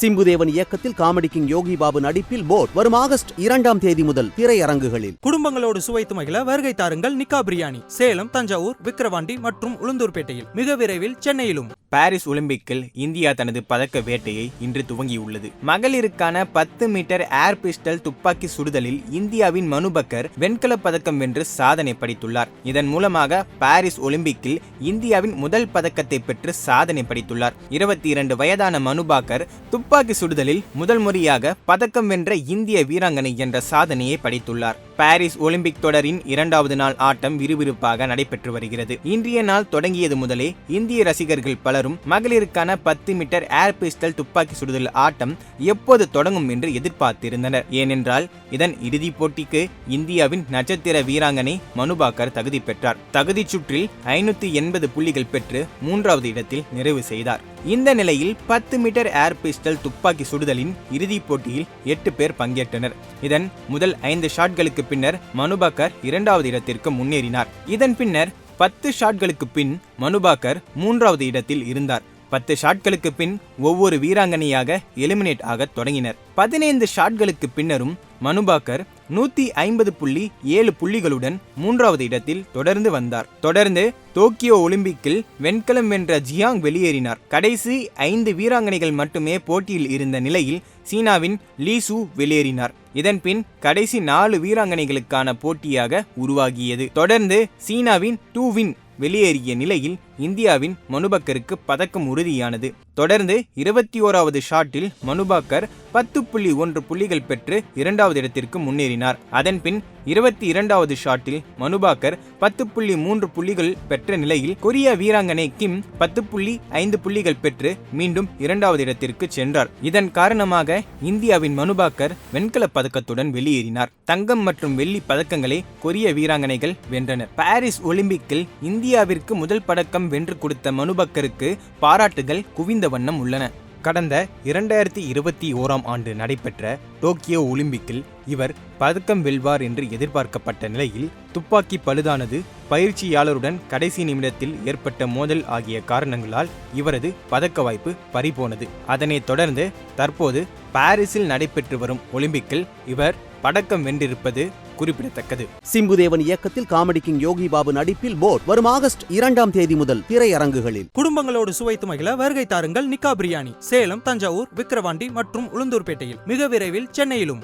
சிம்புதேவன் இயக்கத்தில் comedy king Yogi Babu நடிப்பில் boat வரும் ஆகஸ்ட் இரண்டாம் தேதி முதல் திரையரங்குகளில். குடும்பங்களோடு சுவைத்து மகிழ வருகை தாருங்கள் நிக்கா பிரியாணி. சேலம் தஞ்சாவூர் விக்கிரவாண்டி மற்றும் உளுந்தூர்பேட்டையில். மிக விரைவில் சென்னையிலும். பாரிஸ் ஒலிம்பிக்கில் இந்தியா தனது பதக்க வேட்டையை இன்று துவங்கியுள்ளது. மகளிருக்கான பத்து மீட்டர் ஏர் பிஸ்டல் துப்பாக்கி சுடுதலில் இந்தியாவின் மனுபக்கர் வெண்கல பதக்கம் வென்று சாதனை படைத்துள்ளார். இதன் மூலமாக பாரிஸ் ஒலிம்பிக்கில் இந்தியாவின் முதல் பதக்கத்தை பெற்று சாதனை படைத்துள்ளார். இருபத்தி இரண்டு வயதான மனுபாக்கர் துப்பாக்கி சுடுதலில் முதல் முறையாக பதக்கம் வென்ற இந்திய வீராங்கனை என்ற சாதனையை படைத்துள்ளார். பாரிஸ் ஒலிம்பிக் தொடரின் இரண்டாவது நாள் ஆட்டம் விறுவிறுப்பாக நடைபெற்று வருகிறது. இன்றைய நாள் தொடங்கியது முதலே இந்திய ரசிகர்கள் பலரும் மகளிருக்கான பத்து மீட்டர் ஏர் பிஸ்டல் துப்பாக்கி சுடுதல் ஆட்டம் எப்போது தொடங்கும் என்று எதிர்பார்த்திருந்தனர். ஏனென்றால் இதன் இறுதிப் போட்டிக்கு இந்தியாவின் நட்சத்திர வீராங்கனை மனுபாக்கர் தகுதி பெற்றார். தகுதிச் சுற்றில் ஐநூத்தி எண்பது புள்ளிகள் பெற்று மூன்றாவது இடத்தில் நிறைவு செய்தார். இந்த நிலையில் பத்து மீட்டர் ஏர் பிஸ்டல் துப்பாக்கி சுடுதலின் இறுதிப் போட்டியில் எட்டு பேர் பங்கேற்றனர். இதன் முதல் ஐந்து ஷாட்களுக்கு பின்னர் மனுபாக்கர் இரண்டாவது இடத்திற்கு முன்னேறினார். இதன் பின்னர் பத்து ஷாட்களுக்கு பின் மனுபாக்கர் மூன்றாவது இடத்தில் இருந்தார். பத்து ஷாட்களுக்கு பின் ஒவ்வொரு வீராங்கனையாக எலிமினேட் ஆக தொடங்கினர். பதினைந்து ஷாட்களுக்கு பின்னரும் மனுபாக்கர் நூத்தி ஐம்பது புள்ளி ஏழு புள்ளிகளுடன் மூன்றாவது இடத்தில் தொடர்ந்து வந்தார். தொடர்ந்து டோக்கியோ ஒலிம்பிக்கில் வெண்கலம் வென்ற ஜியாங் வெளியேறினார். கடைசி ஐந்து வீராங்கனைகள் மட்டுமே போட்டியில் இருந்த நிலையில் சீனாவின் லீசு வெளியேறினார். இதன்பின் கடைசி நாலு வீராங்கனைகளுக்கான போட்டியாக உருவாகியது. தொடர்ந்து சீனாவின் டூ வின் வெளியேறிய நிலையில் இந்தியாவின் மனுபக்கருக்கு பதக்கம் உறுதியானது. தொடர்ந்து இருபத்தி ஓராவது ஷாட்டில் மனுபாக்கர் பத்து புள்ளி ஒன்று புள்ளிகள் பெற்று இரண்டாவது இடத்திற்கு முன்னேறினார். அதன்பின் இருபத்தி இரண்டாவது ஷாட்டில் மனுபாக்கர் பத்து புள்ளி மூன்று புள்ளிகள் பெற்ற நிலையில் கொரிய வீராங்கனை கிம் பத்து புள்ளி ஐந்து புள்ளிகள் பெற்று மீண்டும் இரண்டாவது இடத்திற்கு சென்றார். இதன் காரணமாக இந்தியாவின் மனுபாக்கர் வெண்கல பதக்கத்துடன் வெளியேறினார். தங்கம் மற்றும் வெள்ளி பதக்கங்களை கொரிய வீராங்கனைகள் வென்றனர். பாரிஸ் ஒலிம்பிக்கில் இந்தியாவிற்கு முதல் பதக்கம் வென்று கொடுத்த மனுபக்கருக்கு பாராட்டுகள் குவிந்த வண்ணம் உள்ளன. கடந்த இரண்டாயிரத்தி இருபத்தி ஓராம் ஆண்டு நடைபெற்ற டோக்கியோ ஒலிம்பிக்கில் இவர் பதக்கம் வெல்வார் என்று எதிர்பார்க்கப்பட்ட நிலையில் துப்பாக்கி பழுதானது பயிற்சியாளருடன் கடைசி நிமிடத்தில் ஏற்பட்ட மோதல் ஆகிய காரணங்களால் இவரது பதக்க வாய்ப்பு பறிபோனது. அதனைத் தொடர்ந்து தற்போது பாரிஸில் நடைபெற்று வரும் ஒலிம்பிக்கில் இவர் பதக்கம் வென்றிருப்பது குறிப்பிடத்தக்கது. சிம்புதேவன் இயக்கத்தில் காமெடி கிங் யோகி பாபு நடிப்பில் போட் வரும் ஆகஸ்ட் இரண்டாம் தேதி முதல் திரையரங்குகளில். குடும்பங்களோடு சுவைத்து மகிழ வருகை தாருங்கள் நிக்கா பிரியாணி சேலம் தஞ்சாவூர் விக்கிரவாண்டி மற்றும் உளுந்தூர்பேட்டையில். மிக விரைவில் சென்னையிலும்.